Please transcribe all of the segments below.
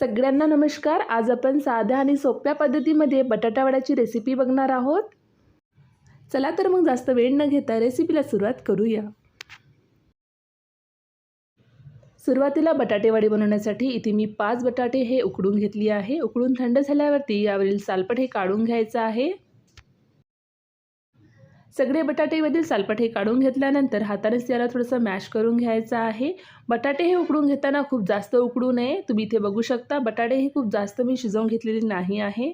सगळ्यांना नमस्कार. आज आपण साध्या आणि सोप्या पद्धतीमध्ये बटाटावड्याची रेसिपी बघणार आहोत. चला तर मग जास्त वेळ न घेता रेसिपीला सुरुवात करूया. सुरुवातीला बटाटेवडे बनवण्यासाठी इथे मी पाच बटाटे हे उकडून घेतली आहे. उकडून थंड झाल्यावरती यावरील सालपट हे काढून घ्यायचं आहे. सगळे बटाटेमधील सालपट हे काढून घेतल्यानंतर हातानेच याला थोडंसं मॅश करून घ्यायचं आहे. बटाटे हे उकडून घेताना खूप जास्त उकडू नये. तुम्ही इथे बघू शकता बटाटे हे खूप जास्त मी शिजवून घेतलेले नाही आहे.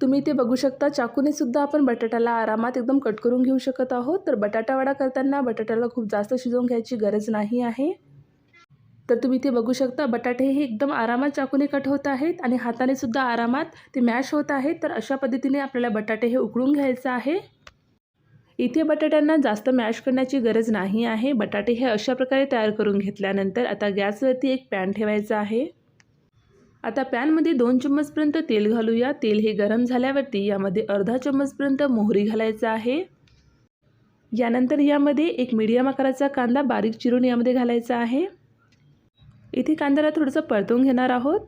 तुम्ही इथे बघू शकता चाकूने सुद्धा आपण बटाट्याला आरामात एकदम कट करून घेऊ शकत आहोत. तर बटाटा वडा करताना बटाट्याला खूप जास्त शिजवून घ्यायची गरज नाही आहे. तर तुम्ही इथे बघू शकता बटाटे हे एकदम आरामात चाकूने कट होत आहेत आणि हाताने सुद्धा आरामात ते मॅश होत आहेत. तर अशा पद्धतीने आपल्याला बटाटे हे उकडून घ्यायचं आहे. इथे बटाट्यांना जास्त मॅश करण्याची गरज नाही आहे. बटाटे हे अशा प्रकारे तयार करून घेतल्यानंतर आता गॅसवरती एक पॅन ठेवायचा आहे. आता पॅनमध्ये दोन चम्मचपर्यंत तेल घालूया. तेल हे गरम झाल्यावरती यामध्ये अर्धा चम्मचपर्यंत मोहरी घालायचं आहे. यानंतर यामध्ये एक मीडियम आकाराचा कांदा बारीक चिरून यामध्ये घालायचा आहे. इथे कांद्याला थोडंसं परतून घेणार आहोत.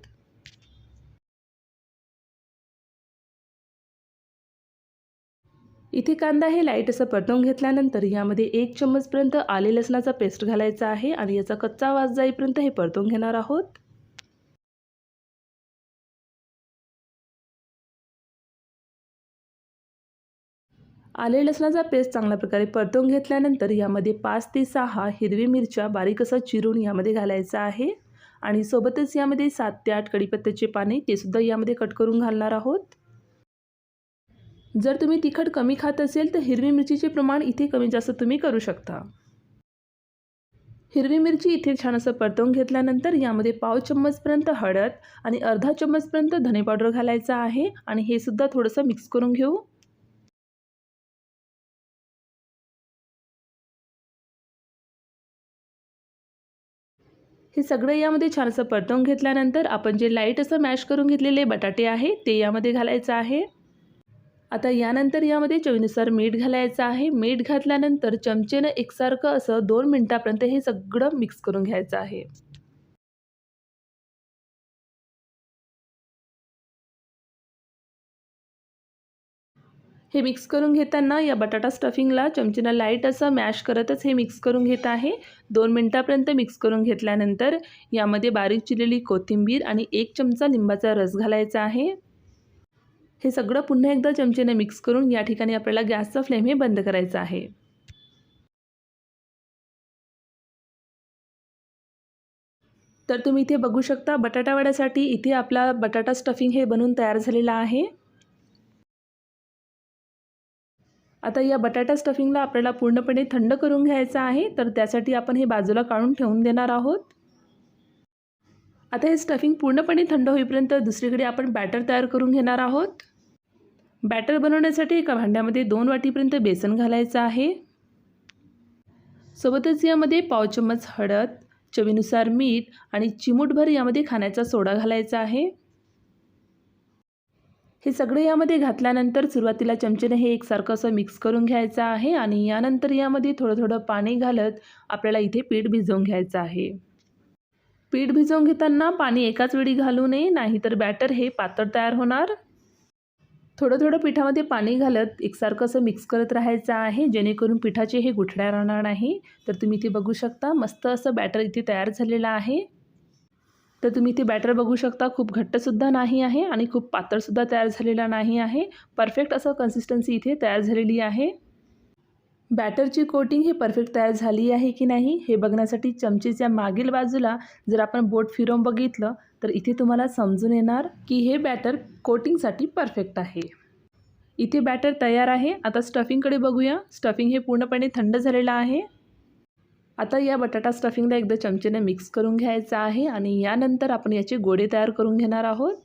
इथे कांदा हे लाइट असं परतवून घेतल्यानंतर यामध्ये एक चम्मचपर्यंत आले लसणाचा पेस्ट घालायचा आहे आणि याचा कच्चा वास जाईपर्यंत हे परतवून घेणार आहोत. आले लसणाचा पेस्ट चांगल्या प्रकारे परतवून घेतल्यानंतर यामध्ये पाच ते सहा हिरवी मिरच्या बारीक असं चिरून यामध्ये घालायचा आहे. आणि सोबतच यामध्ये सात ते आठ कडीपत्त्याचे पाने ते सुद्धा यामध्ये कट करून घालणार आहोत. जर तुम्ही तिखट कमी खात असेल तर हिरवी मिरचीचे प्रमाण इथे कमी जास्त तुम्ही करू शकता. हिरवी मिरची इथे छान असं परतवून घेतल्यानंतर यामध्ये पाव चम्मचपर्यंत हळद आणि अर्धा चम्मचपर्यंत धने पावडर घालायचा आहे आणि हे सुद्धा थोडंसं मिक्स करून घेऊ. हे सगळं यामध्ये छान असं परतवून घेतल्यानंतर आपण जे लाइट असं मॅश करून घेतलेले बटाटे आहे ते यामध्ये घालायचं आहे. आता यानंतर यामध्ये चवीनुसार मीठ घालायचं आहे. मीठ घातल्यानंतर चमचेनं एकसारखं असं दोन मिनटापर्यंत हे सगळं मिक्स करून घ्यायचं आहे. हे मिक्स करून घेताना या बटाटा स्टफिंगला चमचेनं लाइट असं मॅश करतच हे मिक्स करून घेत आहे. दोन मिनटापर्यंत मिक्स करून घेतल्यानंतर यामध्ये बारीक चिरलेली कोथिंबीर आणि एक चमचा लिंबाचा रस घालायचा आहे. हे सगळं पुन्हा एकदा चमचेने मिक्स करून या ठिकाणी आपल्याला गॅसचा फ्लेम हे बंद करायचा आहे. तर तुम्ही इथे बघू शकता बटाटा वड्यासाठी इथे आपला बटाटा स्टफिंग हे बनवून तयार झालेला आहे. आता या बटाटा स्टफिंगला आपल्याला पूर्णपणे थंड करून घ्यायचं आहे तर त्यासाठी आपण हे बाजूला काढून ठेवून देणार आहोत. आता हे स्टफिंग पूर्णपणे थंड होईपर्यंत दुसरीकडे आपण बॅटर तयार करून घेणार आहोत. बॅटर बनवण्यासाठी एका भांड्यामध्ये दोन वाटीपर्यंत बेसन घालायचं आहे. सोबतच यामध्ये पाव चम्मच हळद चवीनुसार मीठ आणि चिमूटभर यामध्ये खाण्याचा सोडा घालायचा आहे. हे सगळं यामध्ये घातल्यानंतर सुरुवातीला चमचेने हे एकसारखं असं मिक्स करून घ्यायचं आहे आणि यानंतर यामध्ये थोडं थोडं पाणी घालत आपल्याला इथे पीठ भिजवून घ्यायचं आहे. पीठ भिजवून घेताना पाणी एकाच वेळी घालू नये नाहीतर बॅटर हे पातळ तयार होणार. थोडं थोडं पिठामध्ये पाणी घालत एकसारखं असं मिक्स करत राहायचं आहे जेणेकरून पिठाचे हे गुठड्या राहणार नाही. तर तुम्ही इथे बघू शकता. मस्त असं बॅटर इथे तयार झालेलं आहे. तर तुम्ही इथे बॅटर बघू शकता. खूप घट्टसुद्धा नाही आहे आणि खूप पातळसुद्धा तयार झालेला नाही आहे. परफेक्ट असं कन्सिस्टन्सी इथे तयार झालेली आहे. बॅटरची कोटिंग हे परफेक्ट तयार झाली आहे की नाही हे बघण्यासाठी चमचेच्या मागील बाजूला जर आपण बोट फिरवून बघितलं तर इथे तुम्हाला समजून येणार की हे बॅटर कोटिंगसाठी परफेक्ट आहे. इथे बॅटर तयार आहे. आता स्टफिंगकडे बघूया. स्टफिंग हे पूर्णपणे थंड झालेलं आहे. आता या बटाटा स्टफिंगला एकदा चमचेने मिक्स करून घ्यायचं आहे आणि यानंतर आपण याचे गोडे तयार करून घेणार आहोत.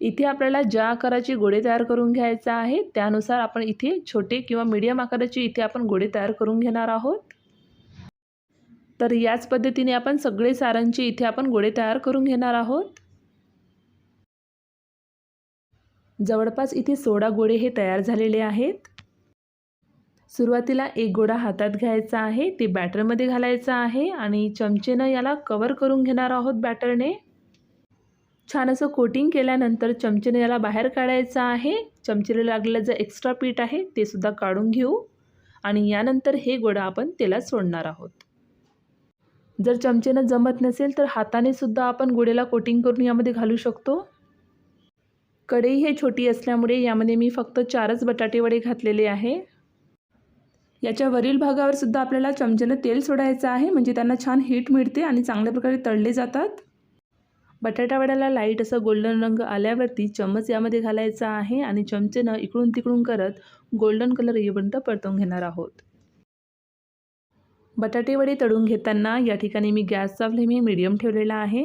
इथे आपल्याला ज्या आकाराचे गोडे तयार करून घ्यायचे आहे त्यानुसार आपण इथे छोटे किंवा मीडियम आकाराचे इथे आपण गोडे तयार करून घेणार आहोत. तर याच पद्धतीने आपण सगळे सारांचे इथे आपण गोळे तयार करून घेणार आहोत. जवळपास इथे सोळा गोळे हे तयार झालेले आहेत. सुरुवातीला एक गोडा हातात घ्यायचा आहे ते बॅटरमध्ये घालायचं आहे आणि चमचेनं याला कवर करून घेणार आहोत बॅटरने. छान असं कोटिंग केल्यानंतर चमचेने याला बाहेर काढायचं आहे. चमचेला लागलेलं जे एक्स्ट्रा पीठ आहे ते सुद्धा काढून घेऊ आणि यानंतर हे गोळा आपण तेलात सोडणार आहोत. जर चमचेनं जमत नसेल तर हाताने सुद्धा आपण गुडेला कोटिंग करून यामध्ये घालू शकतो. कढई हे छोटी असल्यामुळे यामध्ये मी फक्त चारच बटाटेवडे घातलेले आहे. याच्या वरील भागावर सुद्धा आपल्याला चमच्यानं तेल सोडायचं आहे म्हणजे त्यांना छान हीट मिळते आणि चांगल्या प्रकारे तळले जातात. बटाटावड्याला लाइट असं गोल्डन रंग आल्यावरती चमच यामध्ये घालायचा आहे आणि चमचेनं इकडून तिकडून करत गोल्डन कलर येईपर्यंत परतून घेणार आहोत. बटाटेवडे तळून घेताना या ठिकाणी मी गॅसचा फ्लेम हे मीडियम ठेवलेला आहे.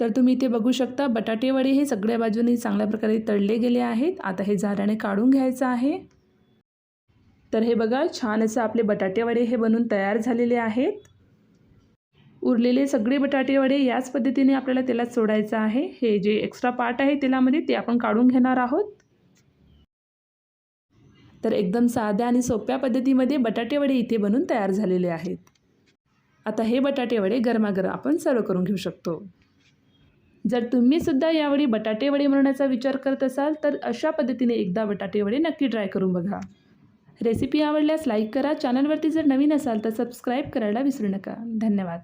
तर तुम्ही इथे बघू शकता बटाटेवडे हे सगळ्या बाजूने चांगल्या प्रकारे तळले गेले आहेत. आता हे झाऱ्याने काढून घ्यायचं आहे. तर हे बघा छान असं आपले बटाटेवडे हे बनून तयार झालेले आहेत. उरलेले सगळे बटाटेवडे याच पद्धतीने आपल्याला तेलात सोडायचं आहे. हे जे एक्स्ट्रा पार्ट आहे तेलामध्ये ते आपण काढून घेणार आहोत. तर एकदम साध्या आणि सोप्या पद्धतीमध्ये बटाटे वडे इथे बनून तयार झालेले आहेत. आता हे बटाटेवडे गरमागरम आपण सर्व करून घेऊ शकतो. जर तुम्ही सुद्धा यावेळी बटाटेवडे बनवण्याचा विचार करत असाल तर अशा पद्धतीने एकदा बटाटे वडे नक्की ट्राय करून बघा. रेसिपी आवडल्यास लाईक करा. चॅनलवरती जर नवीन असाल तर सबस्क्राईब करायला विसरू नका. धन्यवाद.